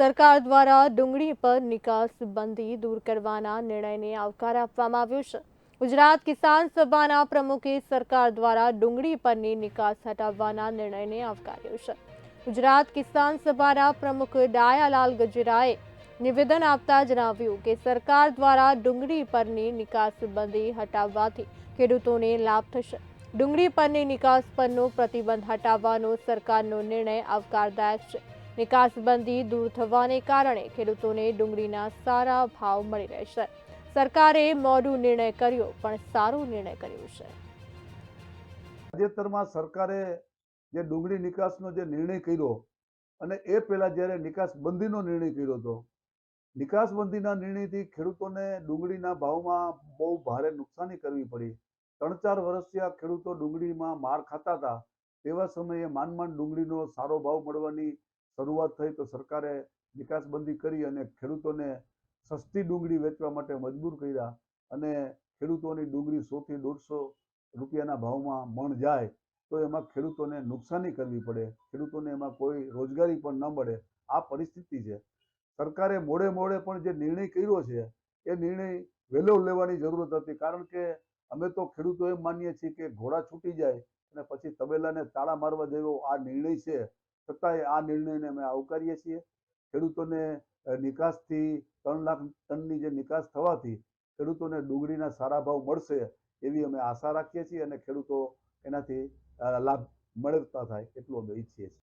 સરકાર દ્વારા ડુંગળી પર નિકાસ બંધી દૂર કરવાના નિર્ણયને આવકાર આપવામાં આવ્યો છે ગુજરાત કિસાન સભાના પ્રમુખે સરકાર દ્વારા ડુંગળી પરની નિકાસ હટાવવાના નિર્ણયને આવકાર્યો છે ગુજરાત કિસાન સભાના પ્રમુખ ડાયાલાલ ગજરાએ નિવેદન આપતા જણાવ્યું કે સરકાર દ્વારા ડુંગળી પરની નિકાસ બંધી હટાવવાથી ખેડૂતોને લાભ થશે ડુંગળી પરની નિકાસ પરનો પ્રતિબંધ હટાવવાનો સરકારનો નિર્ણય આવકારદાયક છે નિકાસબંધી દૂર થવાને કારણે ખેડૂતોને ડુંગળીના સારા ભાવ મળી રહેશે સરકારે મોડું નિર્ણય કર્યો, પણ સારો નિર્ણય કર્યો છે. તાજેતરમાં સરકારે જે ડુંગળી નિકાસનો જે નિર્ણય કર્યો અને એ પહેલા જ્યારે નિકાસ બંધીનો નિર્ણય કર્યો હતો, નિકાસ બંધીના નિર્ણયથી ખેડૂતોને ડુંગળીના ભાવમાં બહુ ભારે નુકસાની કરવી પડી. ત્રણ ચાર વર્ષથી ખેડૂતો ડુંગળીમાં માર ખાતા હતા, તેવા સમયે માંડ ડુંગળીનો સારો ભાવ મળવાની શરૂઆત થઈ તો સરકારે નિકાસબંધી કરી અને ખેડૂતોને સસ્તી ડુંગળી વેચવા માટે મજબૂર કર્યા અને ખેડૂતોની ડુંગળી સોથી દોઢસો રૂપિયાના ભાવમાં મણ જાય તો એમાં ખેડૂતોને નુકસાની કરવી પડે. ખેડૂતોને એમાં કોઈ રોજગારી પણ ન મળે. આ પરિસ્થિતિ છે. સરકારે મોડે મોડે પણ જે નિર્ણય કર્યો છે, એ નિર્ણય વહેલો લેવાની જરૂરત હતી. કારણ કે અમે તો ખેડૂતો એમ માનીએ છીએ કે ઘોડા છૂટી જાય અને પછી તબેલાને તાળા મારવા જેવો આ નિર્ણય છે. છતાંય આ નિર્ણયને અમે આવકારીએ છીએ. ખેડૂતોને નિકાસથી ત્રણ લાખ ટનની જે નિકાસ થવાથી ખેડૂતોને ડુંગળીના સારા ભાવ મળશે એવી અમે આશા રાખીએ છીએ અને ખેડૂતો એનાથી લાભ મળતા થાય એટલું અમે ઈચ્છીએ છીએ.